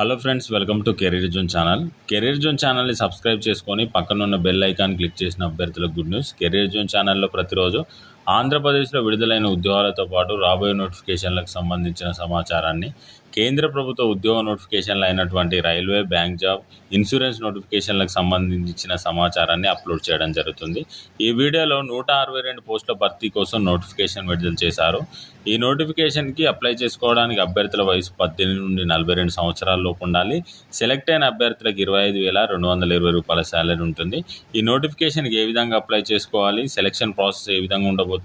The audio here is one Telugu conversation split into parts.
Hello friends welcome to career zone channel career zone ఛానల్ని సబ్స్క్రైబ్ చేసుకొని పక్కనున్న బెల్ ఐకాన్ క్లిక్ చేసిన అభ్యర్థులకు గుడ్ న్యూస్ కెరీర్ జోన్ ఛానల్లో ప్రతిరోజు ఆంధ్రప్రదేశ్లో విడుదలైన ఉద్యోగాలతో పాటు రాబోయే నోటిఫికేషన్లకు సంబంధించిన సమాచారాన్ని కేంద్ర ప్రభుత్వ ఉద్యోగ నోటిఫికేషన్లు అయినటువంటి రైల్వే బ్యాంక్ జాబ్ ఇన్సూరెన్స్ నోటిఫికేషన్లకు సంబంధించిన సమాచారాన్ని అప్లోడ్ చేయడం జరుగుతుంది. ఈ వీడియోలో నూట అరవై రెండు పోస్టుల భర్తీ కోసం నోటిఫికేషన్ విడుదల చేశారు. ఈ నోటిఫికేషన్కి అప్లై చేసుకోవడానికి అభ్యర్థుల వయసు పద్దెనిమిది నుండి నలభై రెండు సంవత్సరాల లోపు ఉండాలి. సెలెక్ట్ అయిన అభ్యర్థులకు ఇరవై ఐదు వేల రెండు వందల ఇరవై రూపాయల శాలరీ ఉంటుంది. ఈ నోటిఫికేషన్కి ఏ విధంగా అప్లై చేసుకోవాలి? సెలక్షన్ ప్రాసెస్ ఏ విధంగా ఉండబోతుంది?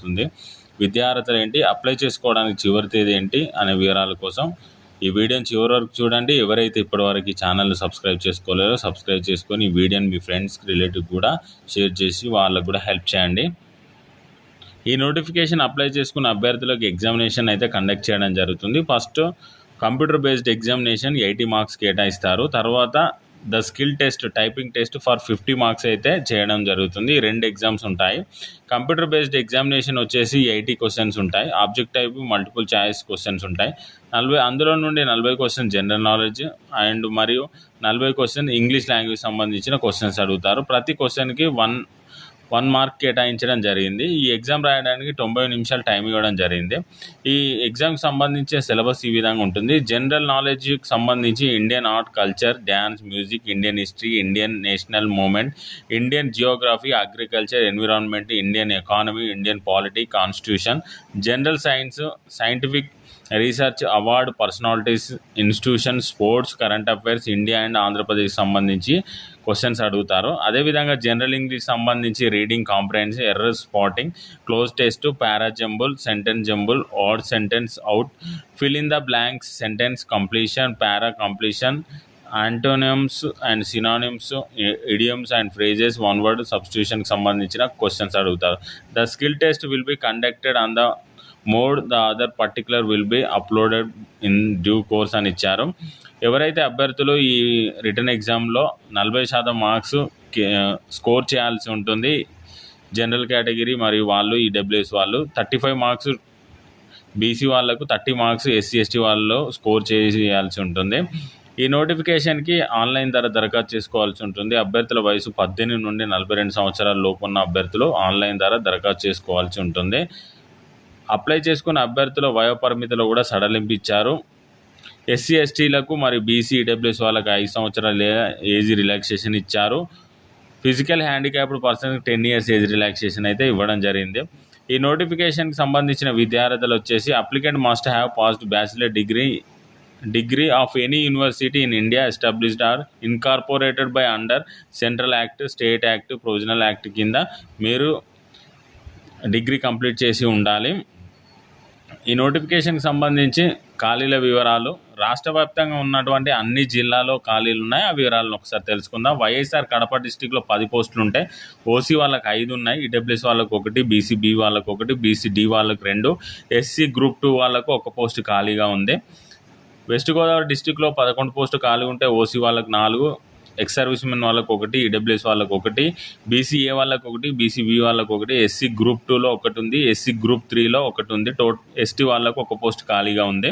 విద్యార్హతలు ఏంటి? అప్లై చేసుకోవడానికి చివరి తేదీ ఏంటి? అనే వివరాల కోసం ఈ వీడియోని చివరి వరకు చూడండి. ఎవరైతే ఇప్పటివరకు ఈ ఛానల్ని సబ్స్క్రైబ్ చేసుకోలేరో సబ్స్క్రైబ్ చేసుకొని ఈ వీడియోని మీ ఫ్రెండ్స్కి రిలేటివ్ కూడా షేర్ చేసి వాళ్ళకు కూడా హెల్ప్ చేయండి. ఈ నోటిఫికేషన్ అప్లై చేసుకున్న అభ్యర్థులకు ఎగ్జామినేషన్ అయితే కండక్ట్ చేయడం జరుగుతుంది. First computer based examination eighty marks కేటాయిస్తారు. తర్వాత the skill test typing test for fifty marks అయితే చేయడం జరుగుతుంది. రెండు ఎగ్జామ్స్ ఉంటాయి. కంప్యూటర్ బేస్డ్ ఎగ్జామినేషన్ వచ్చేసి ఎయిటీ క్వశ్చన్స్ ఉంటాయి. Object type multiple choice questions ఉంటాయి. నలభై అందులో నుండి నలభై క్వశ్చన్ జనరల్ నాలెడ్జ్ అండ్ మరియు నలభై క్వశ్చన్ ఇంగ్లీష్ లాంగ్వేజ్ సంబంధించిన క్వశ్చన్స్ అడుగుతారు. ప్రతి క్వశ్చన్కి వన్ వన్ మార్క్ కేటాయించడం జరిగింది. ఈ ఎగ్జామ్ రాయడానికి తొంభై నిమిషాలు టైం ఇవ్వడం జరిగింది. ఈ ఎగ్జామ్కి సంబంధించిన సిలబస్ ఈ విధంగా ఉంటుంది. జనరల్ నాలెడ్జ్కి సంబంధించి Indian art culture dance music Indian history Indian national movement Indian geography agriculture environment Indian economy Indian polity constitution general science scientific research award personalities institution sports current affairs India and Andhra Pradesh సంబంధించి క్వశ్చన్స్ అడుగుతారు. అదేవిధంగా జనరల్ ఇంగ్లీష్ సంబంధించి reading comprehension error spotting cloze test para jumble sentence jumble odd sentence out fill in the blanks sentence completion para completion antonyms and synonyms idioms and phrases one word సబ్స్టిట్యూషన్కి సంబంధించిన క్వశ్చన్స్ అడుగుతారు. The skill test will be conducted on the mode the other particular will be uploaded in due course అని ఇచ్చారు. ఎవరైతే అభ్యర్థులు ఈ రిటర్న్ ఎగ్జామ్లో నలభై శాతం మార్క్స్ స్కోర్ చేయాల్సి ఉంటుంది జనరల్ కేటగిరీ మరియు వాళ్ళు ఈ డబ్ల్యూఎస్ వాళ్ళు థర్టీ ఫైవ్ మార్క్స్ బీసీ వాళ్ళకు థర్టీ మార్క్స్ ఎస్సీ ఎస్టీ వాళ్ళలో స్కోర్ చేయాల్సి ఉంటుంది. ఈ నోటిఫికేషన్కి ఆన్లైన్ ద్వారా దరఖాస్తు చేసుకోవాల్సి ఉంటుంది. అభ్యర్థుల వయసు పద్దెనిమిది నుండి నలభై రెండు సంవత్సరాల లోపు ఉన్న అభ్యర్థులు ఆన్లైన్ ద్వారా దరఖాస్తు చేసుకోవాల్సి ఉంటుంది. అప్లై చేసుకున్న అభ్యర్థుల వయోపరిమితిలో కూడా సడలింపు ఇచ్చారు ఎస్సీ ఎస్టీలకు మరియు బీసీ ఈడబ్ల్యూఎస్ వాళ్ళకి ఐదు సంవత్సరాల లేదా ఏజ్ రిలాక్సేషన్ ఇచ్చారు. ఫిజికల్ హ్యాండిక్యాప్డ్ పర్సన్కి టెన్ ఇయర్స్ ఏజ్ రిలాక్సేషన్ అయితే ఇవ్వడం జరిగింది. ఈ నోటిఫికేషన్కి సంబంధించిన విద్యార్థులు వచ్చేసి applicant must have passed bachelor degree degree of any university in India established or incorporated by under central act state act provisional act కింద మీరు డిగ్రీ కంప్లీట్ చేసి ఉండాలి. ఈ నోటిఫికేషన్కి సంబంధించి ఖాళీల వివరాలు రాష్ట్ర వ్యాప్తంగా ఉన్నటువంటి అన్ని జిల్లాలో ఖాళీలు ఉన్నాయి. ఆ వివరాలను ఒకసారి తెలుసుకుందాం. వైఎస్ఆర్ కడప డిస్టిక్లో పది పోస్టులు ఉంటాయి ఓసీ వాళ్ళకి ఐదు ఉన్నాయి ఈడబ్ల్యూఎస్ వాళ్ళకు ఒకటి బీసీ బి వాళ్ళకు ఒకటి బీసీ డి వాళ్ళకు రెండు ఎస్సీ గ్రూప్ టూ వాళ్ళకు ఒక పోస్ట్ ఖాళీగా ఉంది. వెస్ట్ గోదావరి డిస్టిక్లో పదకొండు పోస్టు ఖాళీ ఉంటే ఓసీ వాళ్ళకి నాలుగు ఎక్స్ సర్వీస్ మెన్ వాళ్ళకు ఒకటి ఈడబ్ల్యూఎస్ వాళ్ళకు ఒకటి బీసీఏ వాళ్ళకు ఒకటి బీసీబీ వాళ్ళకు ఒకటి ఎస్సీ గ్రూప్ టూలో ఒకటి ఉంది ఎస్సీ గ్రూప్ త్రీలో ఒకటి ఉంది టో ఎస్టీ వాళ్ళకు ఒక పోస్ట్ ఖాళీగా ఉంది.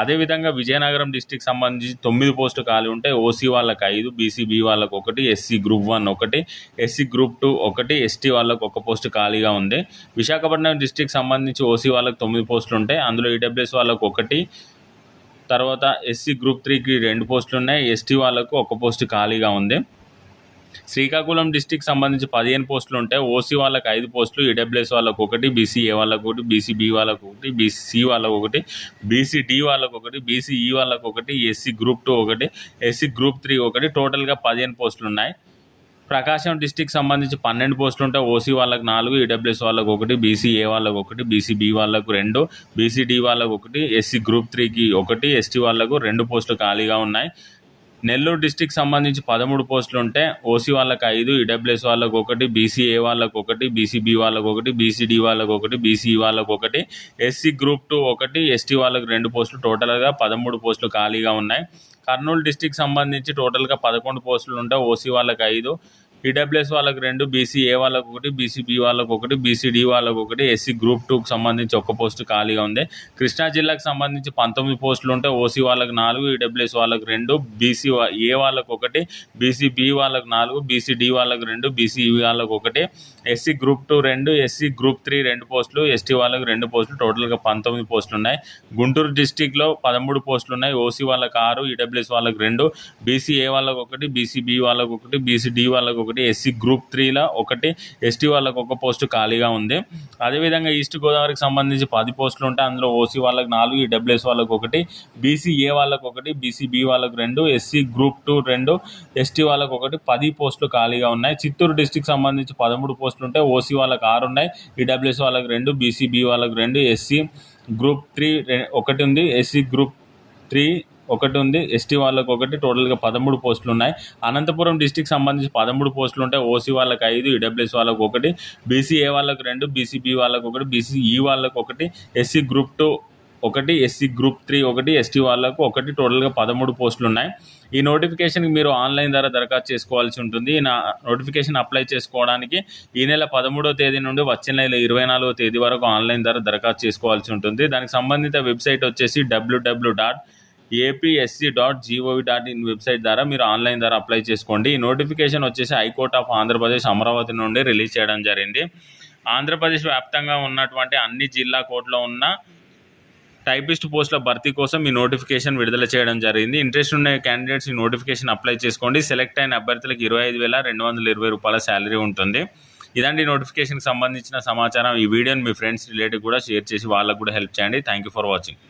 అదేవిధంగా విజయనగరం డిస్టిక్ సంబంధించి తొమ్మిది పోస్టు ఖాళీ ఉంటే ఓసీ వాళ్ళకి ఐదు బీసీబీ వాళ్ళకు ఒకటి ఎస్సీ గ్రూప్ వన్ ఒకటి ఎస్సీ గ్రూప్ టూ ఒకటి ఎస్టీ వాళ్ళకు ఒక పోస్ట్ ఖాళీగా ఉంది. విశాఖపట్నం డిస్టిక్ సంబంధించి ఓసీ వాళ్ళకి తొమ్మిది పోస్టులు ఉంటాయి అందులో ఈడబ్ల్యూఎస్ వాళ్ళకు ఒకటి తర్వాత ఎస్సీ గ్రూప్ త్రీకి రెండు పోస్టులు ఉన్నాయి. ఎస్టీ వాళ్ళకు ఒక పోస్ట్ ఖాళీగా ఉంది. శ్రీకాకుళం డిస్టిక్ సంబంధించి పదిహేను పోస్టులు ఉంటాయి. ఓసీ వాళ్ళకి ఐదు పోస్టులు ఈడబ్ల్యూఎస్ వాళ్ళకు ఒకటి బీసీఏ వాళ్ళకు ఒకటి బీసీబీ వాళ్ళకు ఒకటి బీసీ వాళ్ళకు ఒకటి బీసీడి వాళ్ళకు ఒకటి బీసీఈ వాళ్ళకు ఒకటి ఎస్సీ గ్రూప్ టూ ఒకటి ఎస్సీ గ్రూప్ త్రీ ఒకటి. టోటల్గా పదిహేను పోస్టులు ఉన్నాయి. ప్రకాశం డిస్టిక్ సంబంధించి పన్నెండు పోస్టులు ఉంటాయి ఓసీ వాళ్ళకి నాలుగు ఈడబ్ల్యూఎస్ వాళ్ళకు ఒకటి బీసీఏ వాళ్ళకు ఒకటి బీసీబీ వాళ్ళకు రెండు బీసీడీ వాళ్ళకు ఒకటి ఎస్సీ గ్రూప్ త్రీకి ఒకటి ఎస్టీ వాళ్ళకు రెండు పోస్టులు ఖాళీగా ఉన్నాయి. నెల్లూరు డిస్టిక్ సంబంధించి పదమూడు పోస్టులు ఉంటే ఓసీ వాళ్ళకి ఐదు ఈడబ్ల్యూఎస్ వాళ్ళకు ఒకటి బీసీఏ వాళ్ళకు ఒకటి బీసీబీ వాళ్ళకు ఒకటి బీసీడీ వాళ్ళకు ఒకటి బీసీ వాళ్ళకు ఒకటి ఎస్సీ గ్రూప్ టూ ఒకటి ఎస్టీ వాళ్ళకు రెండు పోస్టులు. టోటల్గా పదమూడు పోస్టులు ఖాళీగా ఉన్నాయి. కర్నూలు డిస్టిక్ సంబంధించి టోటల్గా పదకొండు పోస్టులు ఉంటాయి ఓసీ వాళ్ళకి ఐదు ఈడబ్ల్యూఎస్ వాళ్ళకి రెండు బీసీ ఏ ఒకటి బీసీ బి ఒకటి బీసీడీ వాళ్ళకు ఒకటి ఎస్సీ గ్రూప్ టూకి సంబంధించి ఒక పోస్టు ఖాళీగా ఉంది కృష్ణా జిల్లాకు సంబంధించి పంతొమ్మిది పోస్టులు ఉంటే ఓసీ వాళ్ళకి నాలుగు ఈడబ్ల్యూఎస్ వాళ్ళకి రెండు బీసీ ఏ వాళ్ళకు ఒకటి బీసీ బి నాలుగు బీసీ డి వాళ్ళకి రెండు బీసీ వాళ్ళకు ఒకటి ఎస్సీ గ్రూప్ టూ రెండు ఎస్సీ గ్రూప్ త్రీ రెండు పోస్టులు ఎస్టీ వాళ్ళకి రెండు పోస్టులు టోటల్గా పంతొమ్మిది పోస్టులు ఉన్నాయి గుంటూరు డిస్టిక్లో పదమూడు పోస్టులు ఉన్నాయి ఓసీ వాళ్ళకి ఆరు ఈడబ్ల్యూఎస్ వాళ్ళకి రెండు బీసీ ఏ వాళ్ళకి ఒకటి బీసీ బి వాళ్ళకి ఒకటి బీసీ డి వాళ్ళకి ఒకటి ఒకటి ఎస్సీ గ్రూప్ త్రీలో ఒకటి ఎస్టీ వాళ్ళకు ఒక పోస్టు ఖాళీగా ఉంది. అదేవిధంగా ఈస్ట్ గోదావరికి సంబంధించి పది పోస్టులు ఉంటాయి అందులో ఓసీ వాళ్ళకి నాలుగు ఈడబ్ల్యూఎస్ వాళ్ళకి ఒకటి బీసీ ఏ వాళ్ళకి ఒకటి బీసీ బి వాళ్ళకి రెండు ఎస్సీ గ్రూప్ టూ రెండు ఎస్టీ వాళ్ళకి ఒకటి పది పోస్టులు ఖాళీగా ఉన్నాయి. చిత్తూరు డిస్టిక్ సంబంధించి పదమూడు పోస్టులు ఉంటాయి ఓసీ వాళ్ళకి ఆరు ఉన్నాయి ఈడబ్ల్యూఎస్ వాళ్ళకి రెండు బీసీ బి వాళ్ళకి రెండు ఎస్సీ గ్రూప్ త్రీ ఒకటి ఉంది. ఎస్సీ గ్రూప్ త్రీ ఒకటి ఉంది ఎస్టీ వాళ్ళకి ఒకటి టోటల్గా పదమూడు పోస్టులు ఉన్నాయి అనంతపురం డిస్టిక్ సంబంధించి పదమూడు పోస్టులు ఉంటాయి ఓసీ వాళ్ళకి ఐదు ఈడబ్ల్యూఎస్ వాళ్ళకి ఒకటి బీసీఏ వాళ్ళకి రెండు బీసీబీ వాళ్ళకి ఒకటి బీసీఈ వాళ్ళకి ఒకటి ఎస్సీ గ్రూప్ టూ ఒకటి ఎస్సీ గ్రూప్ త్రీ ఒకటి ఎస్టీ వాళ్ళకు ఒకటి టోటల్గా పదమూడు పోస్టులు ఉన్నాయి ఈ నోటిఫికేషన్కి మీరు ఆన్లైన్ ద్వారా దరఖాస్తు చేసుకోవాల్సి ఉంటుంది. ఈ నా నోటిఫికేషన్ అప్లై చేసుకోవడానికి ఈ నెల పదమూడవ తేదీ నుండి వచ్చే నెల ఇరవై నాలుగో తేదీ వరకు ఆన్లైన్ ద్వారా దరఖాస్తు చేసుకోవాల్సి ఉంటుంది. దానికి సంబంధిత వెబ్సైట్ వచ్చేసి W W dot APSC dot gov dot in website ద్వారా మీరు ఆన్లైన్ ద్వారా అప్లై చేసుకోండి. ఈ నోటిఫికేషన్ వచ్చేసి హైకోర్ట్ ఆఫ్ ఆంధ్రప్రదేశ్ అమరావతి నుండి రిలీజ్ చేయడం జరిగింది. ఆంధ్రప్రదేశ్ వ్యాప్తంగా ఉన్నటువంటి అన్ని జిల్లా కోర్టులో ఉన్న టైపిస్ట్ పోస్టుల భర్తీ కోసం ఈ నోటిఫికేషన్ విడుదల చేయడం జరిగింది. ఇంట్రెస్ట్ ఉన్న క్యాండిడేట్స్ ఈ నోటిఫికేషన్ అప్లై చేసుకోండి. సెలెక్ట్ అయిన అభ్యర్థులకు ఇరవై ఐదు వేల రెండు వందల ఇరవై రూపాయల శాలరీ ఉంటుంది. ఇదండి నోటిఫికేషన్కి సంబంధించిన సమాచారం. ఈ వీడియోని మీ ఫ్రెండ్స్ రిలేటివ్ కూడా షేర్ చేసి వాళ్ళకు కూడా హెల్ప్ చేయండి. Thank you for watching